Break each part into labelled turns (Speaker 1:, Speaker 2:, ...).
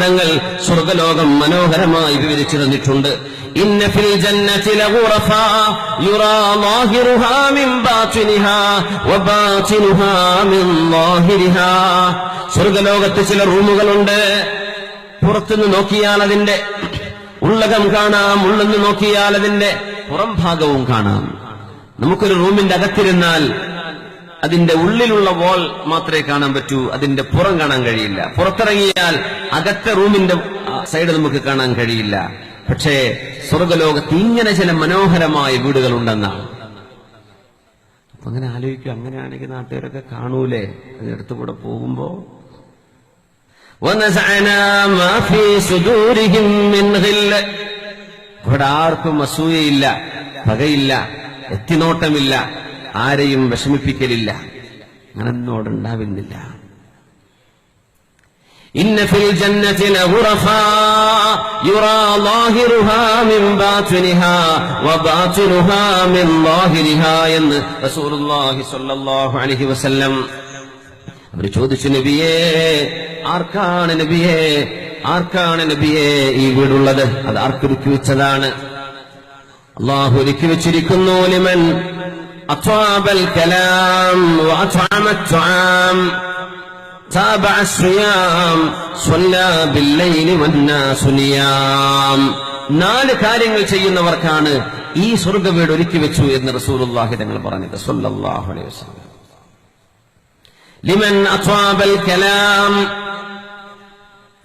Speaker 1: തങ്ങൾ സ്വർഗലോകം മനോഹരമായി വിവരിച്ചു തന്നിട്ടുണ്ട് സ്വർഗലോകത്ത് ചില റൂമുകളുണ്ട്. പുറത്തുനിന്ന് നോക്കിയാൽ അതിന്റെ ഉള്ളകം കാണാം ഉള്ളെന്ന് നോക്കിയാൽ അതിന്റെ പുറംഭാഗവും കാണാം. നമുക്കൊരു റൂമിന്റെ അകത്തിരുന്നാൽ അതിന്റെ ഉള്ളിലുള്ള വോൾ മാത്രമേ കാണാൻ പറ്റൂ അതിന്റെ പുറം കാണാൻ കഴിയില്ല. പുറത്തിറങ്ങിയാൽ അകത്തെ റൂമിന്റെ സൈഡ് നമുക്ക് കാണാൻ കഴിയില്ല. പക്ഷേ സ്വർഗലോകത്ത് ഇങ്ങനെ ചില മനോഹരമായ വീടുകളുണ്ടെന്നാണ് അപ്പൊ അങ്ങനെ ആലോചിക്കും അങ്ങനെയാണെങ്കിൽ നാട്ടുകാരൊക്കെ കാണൂലേ? അതിനടുത്തുകൂടെ പോകുമ്പോ. ഇവിടെ ആർക്കും അസൂയയില്ല പകയില്ല എത്തിനോട്ടമില്ല. ആരെയും വിഷമിപ്പിക്കലില്ല. അങ്ങനൊന്നും ഉണ്ടാവുന്നില്ല. വബാതിനുഹാ മിൻ ളാഹിരിഹാ എന്ന് ചോദിച്ചു നബിയേ ആർക്കാണ് നബിയേ? ആർക്കാണ് നബിയേ ഈ വീടുള്ളത്? അത് ആർക്കൊരുക്കി വെച്ചതാണ്? അള്ളാഹു ഒരുക്കി വെച്ചിരിക്കുന്നു ലിമൻ أطاب الكلام وأطعم الطعام تابع الصيام صلى بالليل والناس نيام നാല് കാര്യങ്ങൾ ചെയ്യുന്നവർക്കാണ് ഈ സ്വർഗ വീട് ഒരുക്കി വെച്ചു എന്ന് റസൂലുള്ളാഹി തങ്ങൾ പറഞ്ഞത് സല്ലല്ലാഹു അലൈഹി വസല്ലം ലിമൻ അത്വാബൽ കലാം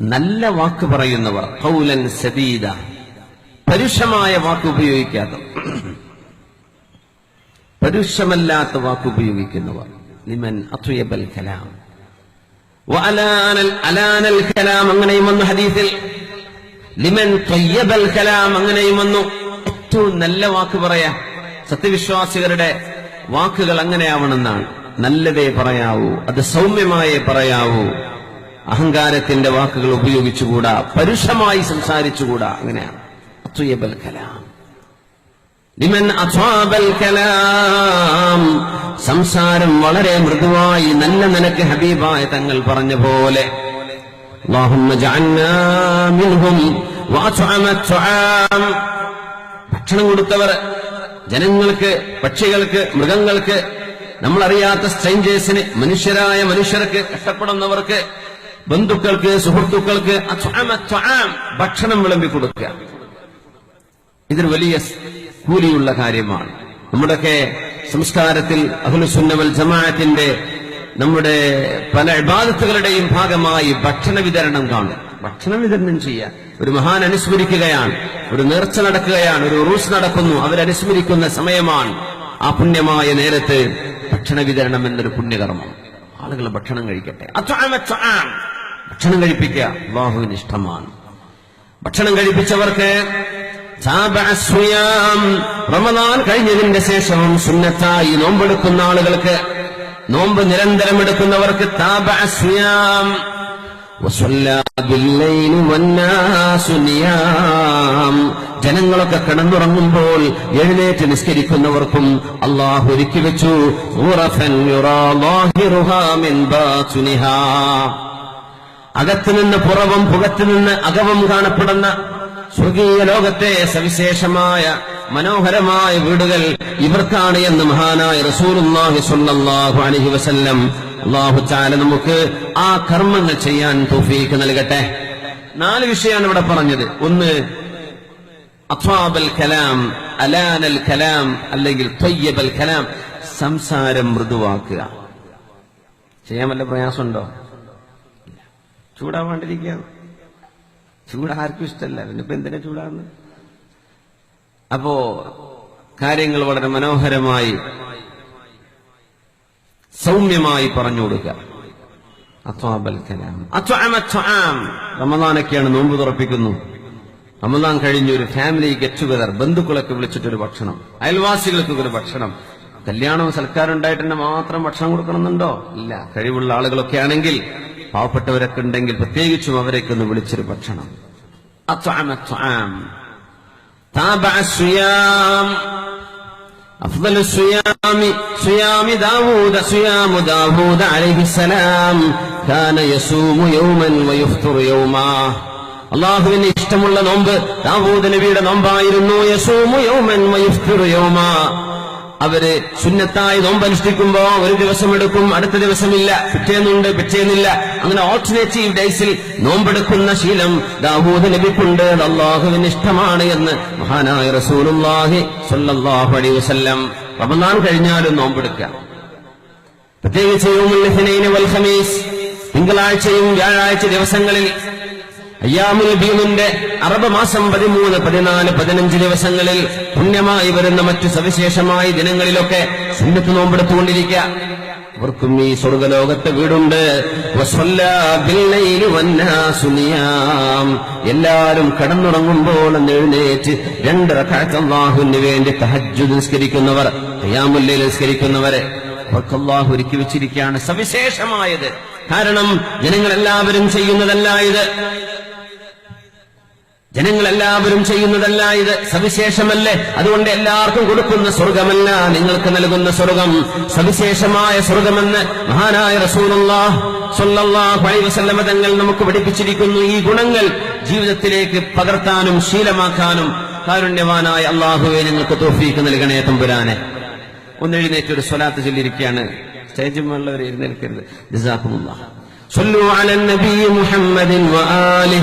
Speaker 1: നല്ല വാക്ക് പറയുന്നവർ കൗലൻ സദീദ പരുഷമായ വാക്ക് ഉപയോഗിക്കാത്ത പരുഷമല്ലാത്ത വാക്ക് ഉപയോഗിക്കുന്നവർ. ലിമൻ അത്വയബൽ കലാം. അലാനൽ കലാം അങ്ങനെയും വന്നു ഹദീസിൽ. ലിമൻ ത്വയ്യബൽ കലാം അങ്ങനെയും വന്നു. ഏറ്റവും നല്ല വാക്ക് പറയാ. സത്യവിശ്വാസികളുടെ വാക്കുകൾ അങ്ങനെയാവണമെന്നാണ്. നല്ലതേ പറയാവൂ അത് സൗമ്യമായേ പറയാവൂ. അഹങ്കാരത്തിന്റെ വാക്കുകൾ ഉപയോഗിച്ചുകൂടാ പരുഷമായി സംസാരിച്ചുകൂടാ അങ്ങനെയാണ്. അത്വയബൽ കലാം. ലിമൻ അസ്വാബൽ കലാം. സംസാരം വളരെ മൃദുവായി നല്ല നിനക്ക് ഹബീബായ തങ്ങൾ പറഞ്ഞ പോലെ. ഭക്ഷണം കൊടുത്തവർ ജനങ്ങൾക്ക് പക്ഷികൾക്ക് മൃഗങ്ങൾക്ക് നമ്മളറിയാത്ത സ്ട്രേഞ്ചേഴ്സിന് മനുഷ്യരായ മനുഷ്യർക്ക് കഷ്ടപ്പെടുന്നവർക്ക് ബന്ധുക്കൾക്ക് സുഹൃത്തുക്കൾക്ക് ഭക്ഷണം വിളമ്പി കൊടുക്കുക. ഇതൊരു വലിയ കൂലിയുള്ള കാര്യമാണ്. നമ്മുടെയൊക്കെ സംസ്കാരത്തിൽ അഹുലുസുന്നവൽ ജമാഅത്തിന്റെ നമ്മുടെ പല ഇബാദത്തുകളുടെയും ഭാഗമായി ഭക്ഷണ വിതരണം കാണും. ഭക്ഷണ വിതരണം ചെയ്യാൻ. ഒരു മഹാൻ അനുസ്മരിക്കുകയാണ്. ഒരു നേർച്ച നടക്കുകയാണ്. ഒരു റൂസ് നടക്കുന്നു. അവരനുസ്മരിക്കുന്ന സമയമാണ് ആ പുണ്യമായ നേരത്ത് ഭക്ഷണ വിതരണം എന്നൊരു പുണ്യകർമ്മം. ആളുകൾ ഭക്ഷണം കഴിക്കട്ടെ. ഭക്ഷണം കഴിപ്പിക്കുക അള്ളാഹുവിന് ഇഷ്ടമാണ്. ഭക്ഷണം കഴിപ്പിച്ചവർക്ക്. റമദാൻ കഴിഞ്ഞതിന്റെ ശേഷവും സുന്നത്തായി നോമ്പെടുക്കുന്ന ആളുകൾക്ക് നോമ്പ് നിരന്തരം എടുക്കുന്നവർക്ക് നിയാം. ജനങ്ങളൊക്കെ കിടന്നുറങ്ങുമ്പോൾ എഴുന്നേറ്റ് നിസ്കരിക്കുന്നവർക്കും അള്ളാഹു ഒരുക്കി വെച്ചു. അകത്തുനിന്ന് പുറവും പുകത്തുനിന്ന് അകവും കാണപ്പെടുന്ന സ്വർഗീയ ലോകത്തെ സവിശേഷമായ മനോഹരമായ വീടുകൾ ഇവർക്കാണ് എന്ന് മഹാനായ റസൂലുള്ളാഹി സ്വല്ലല്ലാഹു അലൈഹി വസല്ലം അള്ളാഹു ചാല നമുക്ക് ആ കർമ്മങ്ങൾ ചെയ്യാൻ തൗഫീക്ക് നൽകട്ടെ. നാല് വിഷയമാണ് ഇവിടെ പറഞ്ഞത്. ഒന്ന് അത്വാബൽ കലാം അലാനൽ കലാം അല്ലെങ്കിൽ ത്വയ്യബൽ കലാം സംസാരം മൃദുവാക്കുക. ചെയ്യാൻ വല്ല പ്രയാസമുണ്ടോ? ചൂടാവാണ്ടിരിക്കുകയാണ് ചൂട് ആർക്കും ഇഷ്ടമല്ല പിന്നെ ഇപ്പൊ എന്തിനാ ചൂടാന്ന് അപ്പോ കാര്യങ്ങൾ വളരെ മനോഹരമായി സൗമ്യമായി പറഞ്ഞു കൊടുക്കുക. റമദാനൊക്കെയാണ് നോമ്പ് തുറപ്പിക്കുന്നു. റമദാൻ കഴിഞ്ഞ് ഒരു ഫാമിലി ഗെറ്റ് ടുഗദർ ബന്ധുക്കളൊക്കെ വിളിച്ചിട്ടൊരു ഭക്ഷണം അയൽവാസികൾക്ക് ഒരു ഭക്ഷണം. കല്യാണവും സൽക്കാരം ഉണ്ടായിട്ട് തന്നെ മാത്രം ഭക്ഷണം കൊടുക്കണമെന്നുണ്ടോ? ഇല്ല. കഴിവുള്ള ആളുകളൊക്കെ ആണെങ്കിൽ പാവപ്പെട്ടവരൊക്കെ ഉണ്ടെങ്കിൽ പ്രത്യേകിച്ചും അവരൊക്കെ ഒന്ന് വിളിച്ചൊരു ഭക്ഷണം അത്വഅമ ത്വആം. താബഅ الصيام أفضل الصيام صيام داود صيام داود عليه السلام കാന യസൂമു യൗമൻ വയുഫ്തിറു യൗമാ അള്ളാഹുവിന് ഇഷ്ടമുള്ള നോമ്പ് ദാവൂദ് നബിയുടെ നോമ്പായിരുന്നു യസൂമു യൗമൻ വയുഫ്തിറു യൗമാ അവർ സുന്നത്തായി നോമ്പനുഷ്ഠിക്കുമ്പോ ഒരു ദിവസം എടുക്കും അടുത്ത ദിവസമില്ല പിറ്റേന്നുണ്ട് പിറ്റേന്നില്ല. അങ്ങനെ ഓൾട്ടർനേറ്റീവ് ഡേയ്സിൽ നോമ്പെടുക്കുന്ന ശീലം ദാവൂദ് നബിക്കുണ്ട് അത് അള്ളാഹുവിന് ഇഷ്ടമാണ് എന്ന് മഹാനായ റസൂലുള്ളാഹി സല്ലാഹു അലൈ വസല്ലം റമദാൻ കഴിഞ്ഞാലും നോമ്പെടുക്കാം പ്രത്യേകിച്ച് തിങ്കളാഴ്ചയും വ്യാഴാഴ്ച ദിവസങ്ങളിൽ അയ്യാമുൽ ബീമിന്റെ അറബ് മാസം പതിമൂന്ന് പതിനാല് പതിനഞ്ച് ദിവസങ്ങളിൽ പുണ്യമായി വരുന്ന മറ്റു സവിശേഷമായ ദിനങ്ങളിലൊക്കെ സുന്നത്ത് നോമ്പെടുത്തുകൊണ്ടിരിക്കുക. അവർക്കും ഈ സ്വർഗലോകത്തെ വീടുണ്ട്. എല്ലാരും കടന്നുറങ്ങുമ്പോൾ എഴുന്നേറ്റ് രണ്ട് റക്അത്ത് അല്ലാഹുവിന് വേണ്ടി തഹജു നിസ്കരിക്കുന്നവർ ലൈൽ നിസ്കരിക്കുന്നവരെ അവർക്ക് അള്ളാഹു ഒരുക്കി വെച്ചിരിക്കുകയാണ് സവിശേഷമായത്. കാരണം ജനങ്ങളെല്ലാവരും ചെയ്യുന്നതല്ല ഇത്. ജനങ്ങളെല്ലാവരും ചെയ്യുന്നതല്ല ഇത് സവിശേഷമല്ലേ അതുകൊണ്ട് എല്ലാവർക്കും കൊടുക്കുന്ന സ്വർഗമല്ല നിങ്ങൾക്ക് നൽകുന്ന സ്വർഗം സവിശേഷമായ സ്വർഗമെന്ന് മഹാനായ റസൂലുള്ളാഹ് സ്വല്ലല്ലാഹു അലൈഹി വസല്ലമ തങ്ങൾ നമുക്ക് പഠിപ്പിച്ചിരിക്കുന്നു ഈ ഗുണങ്ങൾ ജീവിതത്തിലേക്ക് പകർത്താനും ശീലമാക്കാനും കാരുണ്യവാനായ അള്ളാഹുവെ ഞങ്ങൾക്ക് തോഫീക്ക് നൽകണേ തമ്പുരാനെ ഒന്ന് എഴുന്നേറ്റ് ഒരു സ്വലാത്ത് ചൊല്ലിയിരിക്കുകയാണ് സ്റ്റേജിൽ മുള്ളവർ എഴുന്നേൽക്കരുത് ജസാക്കുമുള്ള صلوا على النبي محمد وآله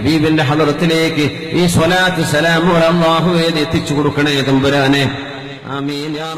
Speaker 1: ഹബീബിന്റെ ഹലറത്തിലേക്ക് ഈ സ്വലാത്ത് സലാമുകൾ അള്ളാഹു എത്തിച്ചു കൊടുക്കണേ തമ്പുരാനെ. ആമീൻ. യാ